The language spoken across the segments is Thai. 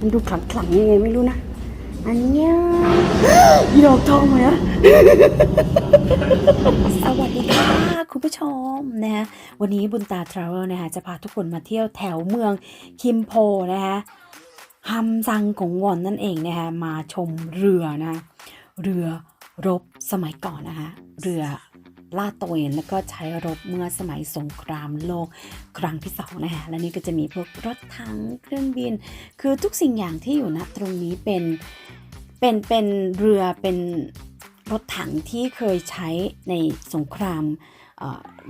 มันดูขลังขลังๆยังไงไม่รู้นะ อันเนี้ยอีดอกทองไหมอะสวัสดีค่ะคุณผู้ชมนะคะวันนี้บุญตาทราเวลนะคะจะพาทุกคนมาเที่ยวแถวเมืองคิมโพนะคะฮัมซังของวอนนั่นเองนะคะมาชมเรือนะคะเรือรบสมัยก่อนนะคะ เรือ ลาดตระเวนแล้วก็ใช้รบเมื่อสมัยสงครามโลกครั้งที่สองนะคะและนี่ก็จะมีพวกรถถังเครื่องบิน คือทุกสิ่งอย่างที่อยู่ณตรงนี้เป็นเป็นเป็นเรือเป็นรถถังที่เคยใช้ในสงคราม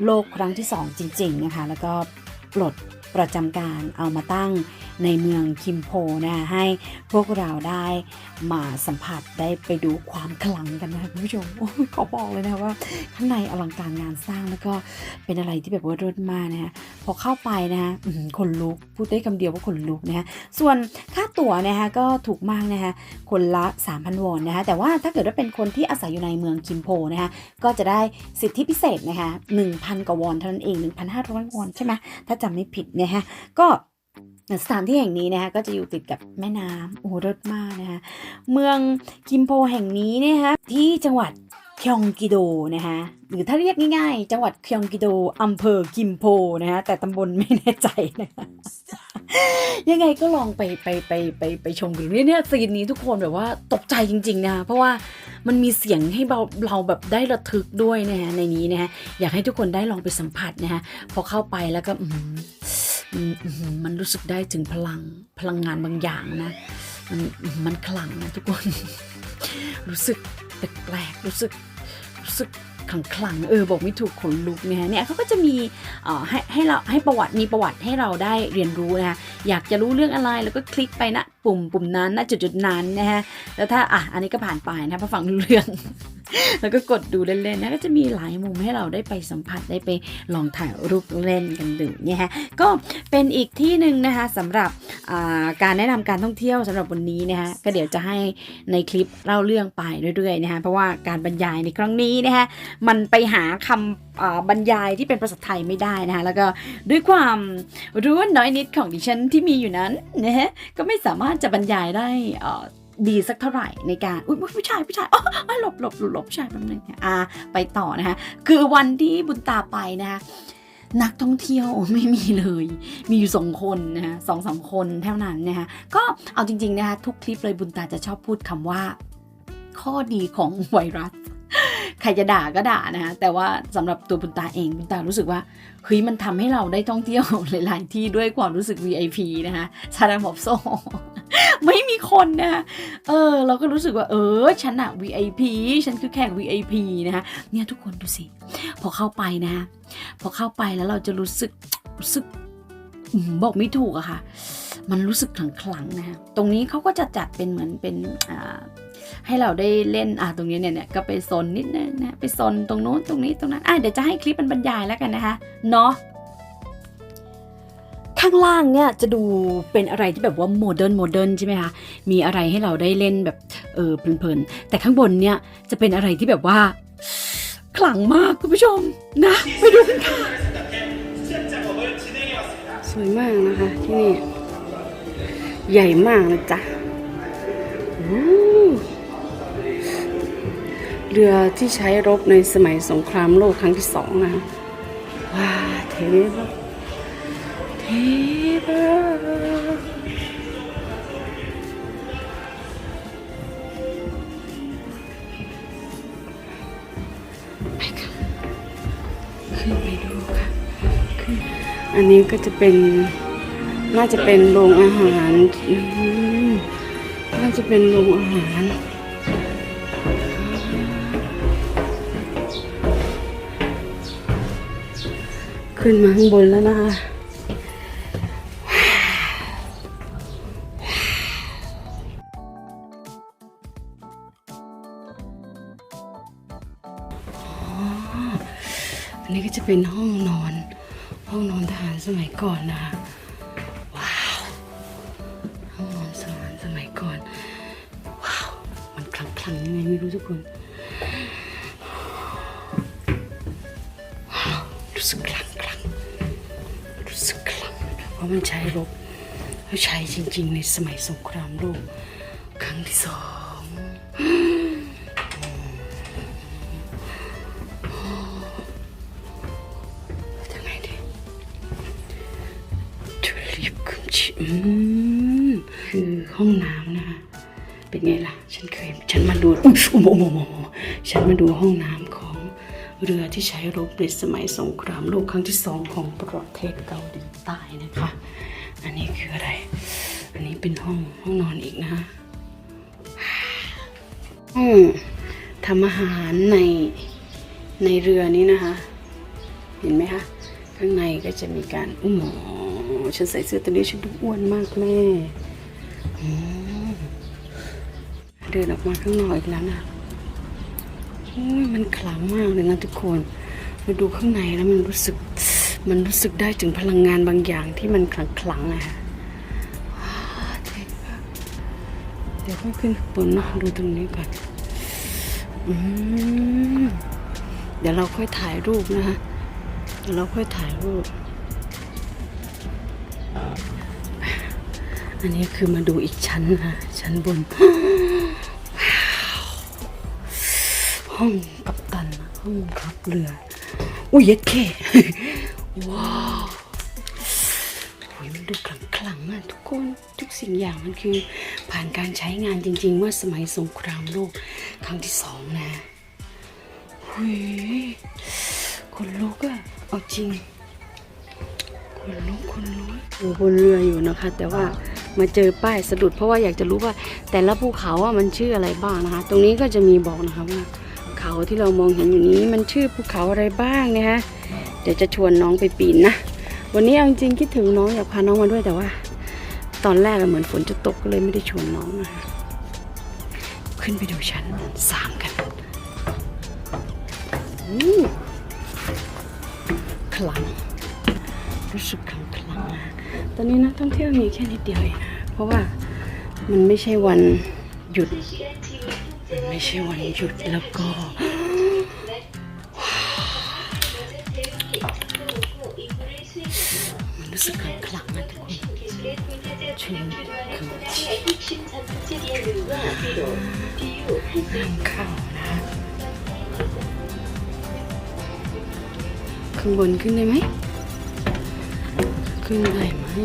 โลกครั้งที่สองจริง ๆ นะคะ แล้วก็ปลด ประจำการเอามาตั้งในเมืองคิมโพนะคะให้พวกเราได้มาสัมผัสได้ไปดูความขลังกันนะคุณผู้ชมโอ้ยขอบอกเลยนะว่าข้างในอลังการงานสร้างแล้วก็เป็นอะไรที่แบบว่ารดมากนะคะพอเข้าไปนะคะอื้อหือขนลุกพูดได้คำเดียวว่าขนลุกนะคะส่วนค่าตั๋วนะคะก็ถูกมากนะคะคนละ 3,000 วอนนะคะแต่ว่าถ้าเกิดว่าเป็นคนที่อาศัยอยู่ในเมืองคิมโพนะคะก็จะได้สิทธิพิเศษนะคะ1,000กว่าวอนเท่านั้นเอง 1,500 วอนใช่ไหมถ้าจำไม่ผิดนะคะก็สถานที่แห่งนี้นะคะก็จะอยู่ติดกับแม่น้ำโอ้โหรสมากนะคะเมืองคิมโพแห่งนี้นะคะที่จังหวัดคยองกิโดนะคะหรือถ้าเรียกง่ายๆ จังหวัดคยองกิโดอำเภอคิมโพนะคะแต่ตำบลไม่แน่ใจนะคะยังไงก็ลองไปไปไปไปไปชมกันเนี่ยเนี่ยซีนนี้ทุกคนแบบว่าตกใจจริงๆนะคะเพราะว่ามันมีเสียงให้เราเราแบบได้ระทึกด้วยนะฮะในนี้นะฮะอยากให้ทุกคนได้ลองไปสัมผัสนะฮะพอเข้าไปแล้วก็อื มันรู้สึกได้ถึงพลังพลังงานบางอย่างนะมันมันขลังนะทุกคน รู้สึกแปลกๆรู้สึกรู้สึก ขลังขังๆเออบอกไม่ถูกขนลุกนะฮะเนี่ยเขาก็จะมีให้ให้เราให้ประวัติมีประวัติให้เราได้เรียนรู้นะคะอยากจะรู้เรื่องอะไรแล้วก็คลิกไปนะปุ่มปุ่มนั้นนะจุดจุดนั้นนะฮะแล้วถ้าอะอันนี้ก็ผ่านไปนะพอฟังรู้เรื่อง แล้วก็กดดูเล่นๆนะก็จะมีหลายมุมให้เราได้ไปสัมผัสได้ไปลองถ่ายรูปเล่นกันดูเนี่ยฮะก็เป็นอีกที่หนึ่งนะคะสำหรับการแนะนำการท่องเที่ยวสำหรับวันนี้นะคะก็เดี๋ยวจะให้ในคลิปเล่าเรื่องไปเรื่อยๆนะคะเพราะว่าการบรรยายในครั้งนี้นะคะมันไปหาคำบรรยายที่เป็นภาษาไทยไม่ได้นะคะแล้วก็ด้วยความรู้น้อยนิดของดิฉันที่มีอยู่นั้นนะฮะก็ไม่สามารถจะบรรยายได้ดีสักเท่าไหร่ในการอุ้ยผู้ชายผู้ชายอ๋ออ๋อหลบหลบหลบหลบผู้ชายแป๊บนึงอ่าไปต่อนะคะคือวันที่บุญตาไปนะคะนักท่องเที่ยวไม่มีเลย มีอยู่สองคนนะคะสองสามคนเท่านั้นนะคะก็เอาจริงๆนะคะทุกคลิปเลยบุญตาจะชอบพูดคำว่า ข้อดีของไวรัส ใครจะด่าก็ด่านะคะแต่ว่าสำหรับตัวบุญตาเองบุญตารู้สึกว่าเฮ้ยมันทำให้เราได้ท่องเที่ยวหลายๆ ที่ด้วยความรู้สึก VIP นะคะชาดาหมอบโซไม่มีคนนะคะเออ เราก็รู้สึกว่า เออฉันอะ VIP ฉันคือแขก VIP นะคะเนี่ยทุกคนดูสิ พอเข้าไปนะะพอเข้าไปแล้วเราจะรู้สึกรู้สึกบอกไม่ถูกอะค่ะ มันรู้สึกขลังๆนะคะตรงนี้เขาก็จะจัดเป็นเหมือนเป็นอ่า ให้เราได้เล่นอะตรงนี้เนี่ยเนี่ยก็ไปซนนิดนึงนะไปซนตรงโน้นตรงนี้ตรงนั้นอะเดี๋ยวจะให้คลิปมันบรรยายแล้วกันนะคะเนาะข้างล่างเนี่ยจะดูเป็นอะไรที่แบบว่าโมเดิร์นโมเดิร์นใช่ไหมคะมีอะไรให้เราได้เล่นแบบเออเพลินๆแต่ข้างบนเนี่ยจะเป็นอะไรที่แบบว่าขลังมากคุณผู้ชมนะไปดูกันค่ะสวยมากนะคะที่นี่ ใหญ่มากนะจ๊ะโอ้ เรือที่ใช้รบในสมัยสงครามโลกครั้งที่สองนะว้าเทปะเทปะไปค่ะขึ้นไปดูค่ะขึ้นอันนี้ก็จะเป็นน่าจะเป็นโรงอาหารน่าจะเป็นโรงอาหาร ขึ้นมาข้างบนแล้วนะคะ อันนี้ก็จะเป็นห้องนอน ห้องนอนทหารสมัยก่อนนะคะ ว้าว ห้องนอนสมานสมัยก่อน ว้าว มันคลังคลังๆยังไงไม่รู้ทุกคนว้าว รู้สึกคลังคลังรู้สึกคลังเพราะมันใช้รบแล้วใช้จริง ๆ ในสมัยสงครามโลกครั้งที่สองทำไงดีทุลิปคุมชิมคือห้องน้ำนะคะเป็นไงล่ะ ฉันเคย ฉันมาดูอุ๊ยโอ้โหโอ้โหโอ้โหฉันมาดูห้องน้ำของ เรือที่ใช้รบในสมัยสงครามโลกครั้งที่สองของประเทศเกาหลีใต้นะคะ อันนี้คืออะไร อันนี้เป็นห้องห้องนอนอีกนะห้องทำอาหารในในเรือนี้นะคะ เห็นไหมคะ ข้างในก็จะมีการอุ้มหมอฉันใส่เสื้อตัวนี้ฉันดูอ้วนมากแม่อืมเดินออกมาข้างนอกอีกแล้วนะ มันขลังมากเลยนะทุกคนมาดูข้างในแล้วมันรู้สึก มันรู้สึกได้ถึงพลังงานบางอย่างที่มันขลังๆอะค่ะเจ๋งมากเดี๋ยวค่อยขึ้นข้างบนเนาะดูตรงนี้ก่อนอืมเดี๋ยวเราค่อยถ่ายรูปนะคะเดี๋ยวเราค่อยถ่ายรูป อันนี้คือมาดูอีกชั้นนะชั้นบน ห้องกัปตันนะห้องขับเรือ อุ้ยเย็ดเคว้าวโอ้ยมันดูขลังขลังอะทุกคนทุกสิ่งอย่างมันคือผ่านการใช้งานจริง ๆ เมื่อสมัยสงครามโลกครั้งที่สองนะหุยคนลุกอะเอาจริงคนลุกคนลุกอยู่บนเรืออยู่นะคะ แต่ว่ามาเจอป้ายสะดุดเพราะว่าอยากจะรู้ว่า แต่ละภูเขาอะมันชื่ออะไรบ้างนะคะ ตรงนี้ก็จะมีบอกนะคะว่า เขาที่เรามองเห็นอยู่นี้มันชื่อภูเขาอะไรบ้างนะคะเดี๋ยวจะชวนน้องไปปีนนะวันนี้เอาจริงคิดถึงน้องอยากพาน้องมาด้วยแต่ว่า ตอนแรกเหมือนฝนจะตกก็เลยไม่ได้ชวนน้องนะคะขึ้นไปดูชั้นสามกันอู้ขลังรู้สึกคลังคลังนะตอนนี้นักท่องเที่ยวมีแค่นิดเดียวเองนะเพราะว่ามันไม่ใช่วันหยุด มันไม่ใช่วันหยุดแล้วก็ มันรู้สึกคลังคลังๆนะทุกคนชุนคือน้ำเข้านะข้างบนขึ้นได้ไหมขึ้นได้ไหม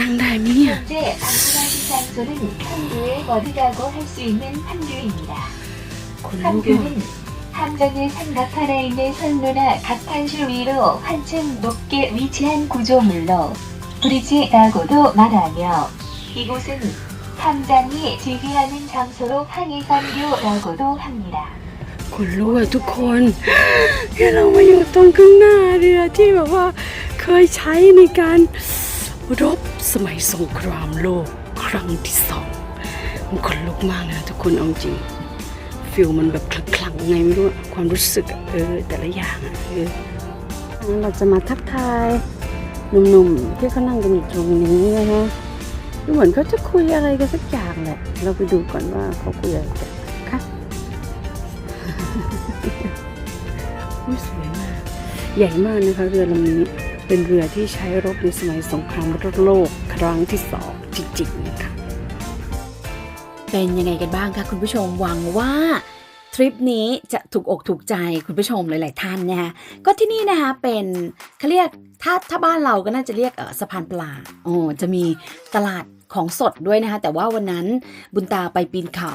นั่งได้ไหมเนี่ย 현재 안전하신 장소는 항구의 머드라고 할 수 있는 항류입니다. คนลุกอะ 항구는 함정의 삼각판에 있는 선로나 갑판줄 위로 한층 높게 위치한 구조물로 브리지라고도 말하며 이곳은 함장이 즉위하는 장소로 항해선교라고도 합니다. คนรู้อะทุกคนที่เรามาอยู่ตรงข้างหน้าเรือที่แบบว่าเคยใช้ในการ รบสมัยสงครามโลกครั้งที่สองมันคนลุกมากเลยนะทุกคนเอาจริงฟิลมันแบบคลังๆไงไม่รู้อะความรู้สึกอะเออแต่ละอย่างอะเอองั้นเราจะมาทักทายหนุ่มๆที่เขานั่งกันอยู่ตรงนี้นะคะดูเหมือนเขาจะคุยอะไรกันสักอย่างแหละ เราไปดูก่อนว่าเขาคุยอะไรกันค่ะอุ๊ยสวยมาก ใหญ่มากนะคะเรือลำนี้ เป็นเรือที่ใช้รบในสมัยสงครามโลกครั้งที่สองจริงๆนะคะเป็นยังไงกันบ้างคะคุณผู้ชมหวังว่าทริปนี้จะถูกอกถูกใจคุณผู้ชมหลาย ๆ ท่านนะคะก็ที่นี่นะคะเป็นเขาเรียกถ้าถ้าบ้านเราก็น่าจะเรียกสะพานปลาโอ้จะมีตลาด ของสดด้วยนะคะ แต่ว่าวันนั้นบุญตาไปปีนเขา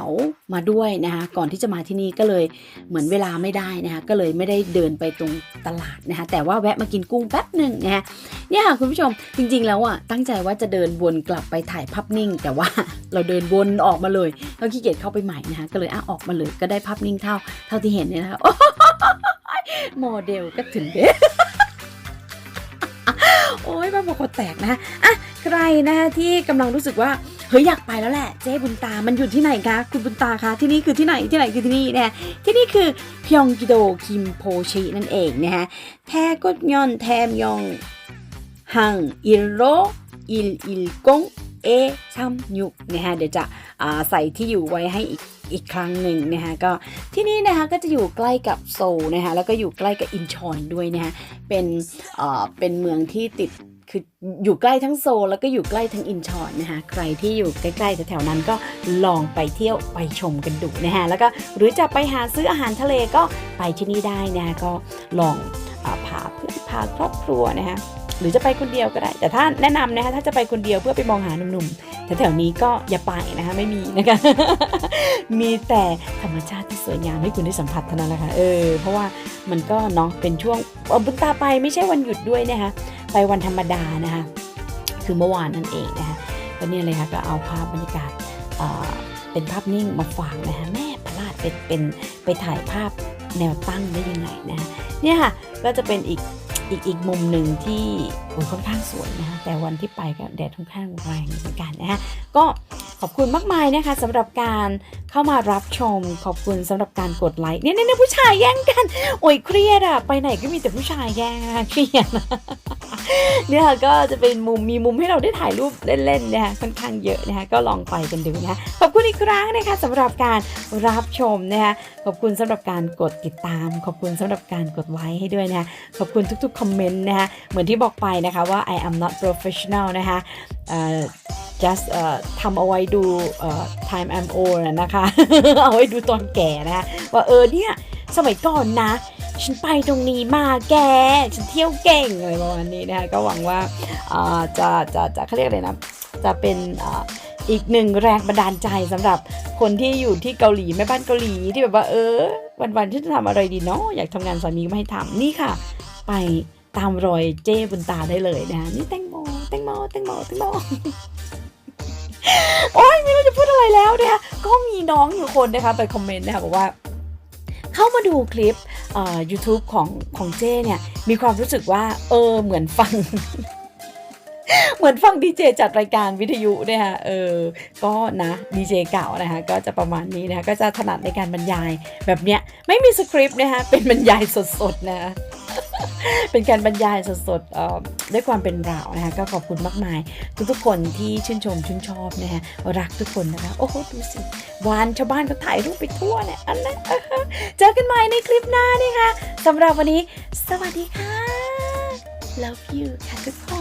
มาด้วยนะคะ ก่อนที่จะมาที่นี่ก็เลยเหมือนเวลาไม่ได้นะคะ ก็เลยไม่ได้เดินไปตรงตลาดนะคะ แต่ว่าแวะมากินกุ้งแป๊บหนึ่งนะคะเนี่ยค่ะคุณผู้ชมจริงๆแล้วอะตั้งใจว่าจะเดินวนกลับไปถ่ายภาพนิ่ง แต่ว่าเราเดินวนออกมาเลยเขาขี้เกียจเข้าไปใหม่นะคะ ก็เลยอะออกมาเลยก็ได้ภาพนิ่งเท่าเท่าที่เห็นเนี่ยนะคะโอ้โหโมเดลก็ถึงเด้โอ้ยบ้าบอคอแตกนะคะอะ ใครนะคะที่กำลังรู้สึกว่าเฮ้ยอยากไปแล้วแหละเจ๊บุญตา มันอยู่ที่ไหนคะ คุณบุญตาคะ ที่นี่คือที่ไหน ที่ไหนคือที่นี่นะที่นี่คือพยองกิโดคิมโพชินั่นเองนะฮะแทกดยอนแทมยองหังอิโรอิลอิลกงเอชัมยุกนะฮะเดี๋ยวจะใส่ที่อยู่ไว้ให้อีกอีกครั้งหนึ่งนะคะก็ที่นี่นะคะก็จะอยู่ใกล้กับโซลนะคะแล้วก็อยู่ใกล้กับอินชอนด้วยนะคะเป็นเป็นเมืองที่ติด คืออยู่ใกล้ทั้งโซลแล้วก็อยู่ใกล้ทั้งอินชอนนะคะใครที่อยู่ใกล้ๆแถวๆนั้นก็ลองไปเที่ยวไปชมกันดูนะคะแล้วก็หรือจะไปหาซื้ออาหารทะเลก็ไปที่นี่ได้นะคะก็ลองอพาเพื่อนพาครอบครัวนะคะ หรือจะไปคนเดียวก็ได้ แต่ถ้าแนะนำนะคะถ้าจะไปคนเดียวเพื่อไปมองหาหนุ่มๆแถวๆนี้ก็อย่าไปนะคะไม่มีนะคะมีแต่ธรรมชาติที่สวยงามให้คุณได้สัมผัสเท่านั้นแหละค่ะเออเพราะว่ามันก็เนาะเป็นช่วงเอ่อบุญตาไปไม่ใช่วันหยุดด้วยนะคะไปวันธรรมดานะคะคือเมื่อวานนั่นเองนะคะก็เนี่ยเลยค่ะก็เอาภาพบรรยากาศเอ่อเป็นภาพนิ่งมาฝากนะคะแม่ประหลาดเป็นเป็นไปถ่ายภาพแนวตั้งได้ยังไงนะคะเนี่ยค่ะก็จะเป็นอีก อีกอีกมุมหนึ่งที่โอ้ยค่อนข้างสวยนะคะแต่วันที่ไปก็แดดค่อนข้างแรงเหมือนกันนะคะก็ขอบคุณมากมายนะคะสำหรับการเข้ามารับชม ขอบคุณสำหรับการกดไลค์เนี่ยเนี่ยผู้ชายแย่งกัน โอ้ยเครียดอะไปไหนก็มีแต่ผู้ชายแย่งนะเครียด เนี่ยค่ะก็จะเป็นมุมมีมุมให้เราได้ถ่ายรูปเล่นๆนะคะค่อนข้างเยอะนะคะก็ลองไปกันดูนะขอบคุณอีกครั้งนะคะสำหรับการรับชมนะคะขอบคุณสำหรับการกดติดตาม ขอบคุณสำหรับการกดไลค์ให้ด้วยนะคะขอบคุณทุกๆคอมเมนต์นะคะเหมือนที่บอกไปนะคะว่า I am not professional นะคะ just ทำเอาไว้ดู time I'm old นะนะคะ เอาไว้ดูตอนแก่นะคะว่าเออเนี่ยสมัยก่อนนะ ฉันไปตรงนี้มาแก ฉันเที่ยวเก่งอะไรประมาณนี้นะคะก็หวังว่าจะจะจะเขาเรียกอะไรนะ จะเป็นอีกหนึ่งแรงบันดาลใจสำหรับคนที่อยู่ที่เกาหลีแม่บ้านเกาหลีที่แบบว่าเออ วันๆที่จะทำอะไรดีเนาะอยากทำงานสามีก็ไม่ให้ทำนี่ค่ะ ไปตามรอยเจ้บุญตาได้เลยนะคะนี่แตงโมแตงโมแตงโมแตงโมโอ้ยไม่รู้จะพูดอะไรแล้วเนี่ยก็มีน้องอยู่คนนะคะไปคอมเมนต์นะคะบอกว่า เข้ามาดูคลิป เอ่อ YouTube ของของเจ้เนี่ย มีความรู้สึกว่า เออเหมือนฟัง เหมือนฟังดีเจจัดรายการวิทยุเนี่ยค่ะเออ ก็นะดีเจเก่านะคะก็จะประมาณนี้นะคะก็จะถนัดในการบรรยายแบบเนี้ยไม่มีสคริปต์นะคะเป็นบรรยายสดๆนะคะ เป็นการบรรยายสดๆด้วยความเป็นเรานะคะก็ขอบคุณมากมาย ทุกๆคนที่ชื่นชมชื่นชอบนะคะรักทุกคนนะคะโอ้โหดูสิวานชาวบ้านก็ถ่ายรูปไปทั่วเนี่ยอันนั้นเจอกันใหม่ในคลิปหน้านี่ค่ะสำหรับวันนี้ สวัสดีค่ะ love you ค่ะทุกคน